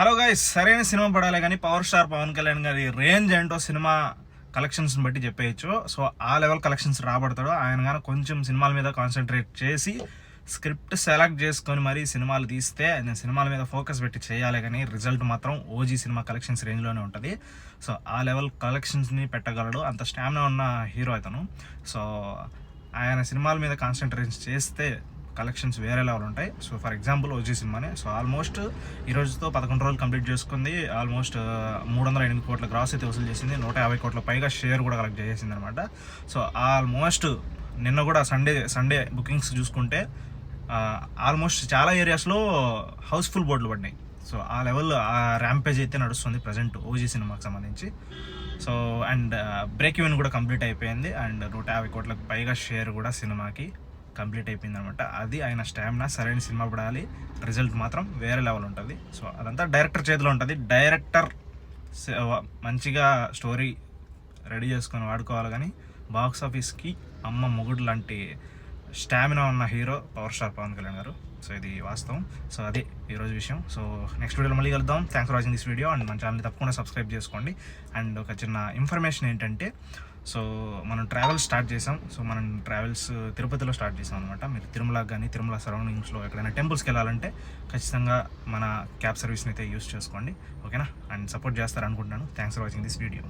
Hello guys సరైన cinema పడాలి కానీ పవర్ స్టార్ పవన్ కళ్యాణ్ గారి రేంజ్ ఏంటో సినిమా కలెక్షన్స్ని బట్టి చెప్పేయచ్చు. సో ఆ లెవెల్ కలెక్షన్స్ రాబడతాడు. ఆయన కానీ కొంచెం సినిమాల మీద కాన్సన్ట్రేట్ చేసి స్క్రిప్ట్ సెలెక్ట్ చేసుకొని మరి సినిమాలు తీస్తే ఆయన సినిమాల మీద ఫోకస్ పెట్టి చేయాలి కానీ రిజల్ట్ మాత్రం ఓజీ సినిమా కలెక్షన్స్ రేంజ్లోనే ఉంటుంది. సో ఆ లెవెల్ కలెక్షన్స్ని పెట్టగలడు. అంత స్టామినా ఉన్న హీరో అతను. సో ఆయన సినిమాల మీద కాన్సన్ట్రేట్ చేస్తే కలెక్షన్స్ వేరే లెవెల్ ఉంటాయి. సో ఫర్ ఎగ్జాంపుల్ ఓజీ సినిమానే. సో ఆల్మోస్ట్ ఈ రోజుతో పదకొండు రోజులు కంప్లీట్ చేసుకుంది. ఆల్మోస్ట్ మూడు వందల ఎనిమిది కోట్ల గ్రాస్ అయితే వసూలు చేసింది. నూట యాభై కోట్ల పైగా షేర్ కూడా కలెక్ట్ చేసింది అనమాట సో ఆల్మోస్ట్ నిన్న కూడా సండే సండే బుకింగ్స్ చూసుకుంటే ఆల్మోస్ట్ చాలా ఏరియాస్లో హౌస్ఫుల్ బోర్డులు పడినాయి. సో ఆ లెవెల్ ఆ ర్యాంపేజ్ అయితే నడుస్తుంది ప్రజెంట్ ఓజీ సినిమాకి సంబంధించి. సో అండ్ బ్రేక్ ఈవెన్ కూడా కంప్లీట్ అయిపోయింది. అండ్ నూట యాభై కోట్లకు పైగా షేర్ కూడా సినిమాకి కంప్లీట్ అయిపోయింది అనమాట అది ఆయన స్టామినా సరైన సినిమా పడాలి. రిజల్ట్ మాత్రం వేరే లెవెల్ ఉంటుంది. సో అదంతా డైరెక్టర్ చేతిలో ఉంటుంది. డైరెక్టర్ మంచిగా స్టోరీ రెడీ చేసుకొని వాడుకోవాలి కానీ బాక్స్ ఆఫీస్కి అమ్మ మొగుడు లాంటి స్టామినా ఉన్న hero power star Pawan Kalyan garu. So ఇది వాస్తవం. సో అదే ఈరోజు విషయం. సో నెక్స్ట్ వీడియోలో మళ్ళీ కలుద్దాం. Thanks for watching this video and మన ఛానల్ని తప్పకుండా సబ్స్క్రైబ్ చేసుకోండి. అండ్ ఒక చిన్న ఇన్ఫర్మేషన్ ఏంటంటే సో మనం ట్రావెల్ స్టార్ట్ చేసాం. సో మనం ట్రావెల్స్ uh, తిరుపతిలో స్టార్ట్ చేసాం అనమాట మీరు తిరుమల కానీ తిరుమల సరౌండింగ్స్లో ఎక్కడైనా టెంపుల్స్కి వెళ్ళాలంటే ఖచ్చితంగా మన క్యాబ్ సర్వీస్ని అయితే యూస్ చేసుకోండి. ఓకేనా and support చేస్తారనుకుంటున్నాను. Thanks for watching this video